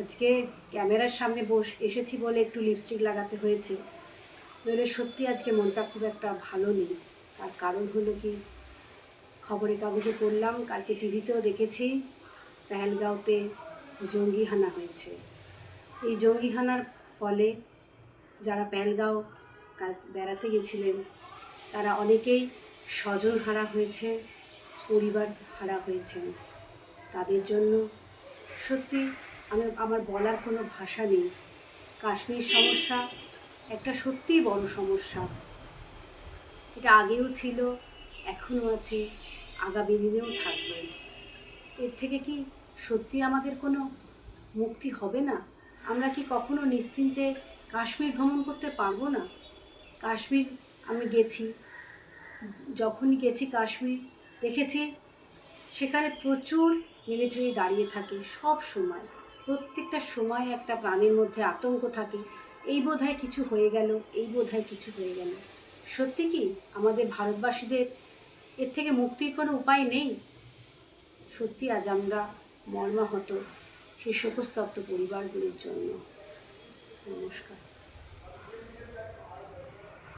আজকে ক্যামেরার সামনে বস, এসেছি বলে একটু লিপস্টিক লাগাতে হয়েছে। নইলে সত্যি আজকে মনটা খুব একটা ভালো নেই। তার কারণ হলো কি, খবরের কাগজে পড়লাম, কালকে টিভিতেও দেখেছি, পেহেলগাঁওতে জঙ্গি হানা হয়েছে। এই জঙ্গি হানার ফলে যারা পেহেলগাঁও কাল, বেড়াতে গেছিলেন, তারা অনেকেই স্বজন হারা হয়েছে, পরিবার হারা হয়েছেন। তাদের জন্য সত্যি আমি আমার বলার কোনো ভাষা নেই। কাশ্মীর সমস্যা একটা সত্যিই বড় সমস্যা। এটা আগেও ছিল, এখনও আছে, আগামী দিনেও থাকবে। এর থেকে কি সত্যি আমাদের কোনো মুক্তি হবে না? আমরা কি কখনো নিশ্চিন্তে কাশ্মীর ভ্রমণ করতে পারব না? কাশ্মীর, আমি গেছি। যখনই গেছি কাশ্মীর, দেখেছি সেখানে প্রচুর মিলিটারি দাঁড়িয়ে থাকে সব সময়। প্রত্যেকটা সময় একটা প্রাণের মধ্যে আতঙ্ক থাকে। এই বোধহয় কিছু হয়ে গেল, এই বোধহয় কিছু হয়ে গেল। সত্যি কি আমাদের ভারতবাসীদের এর থেকে মুক্তির কোনো উপায় নেই? সত্যি আজ আমরা মর্মাহত সেই শোকস্তপ্ত পরিবারগুলির জন্য। নমস্কার।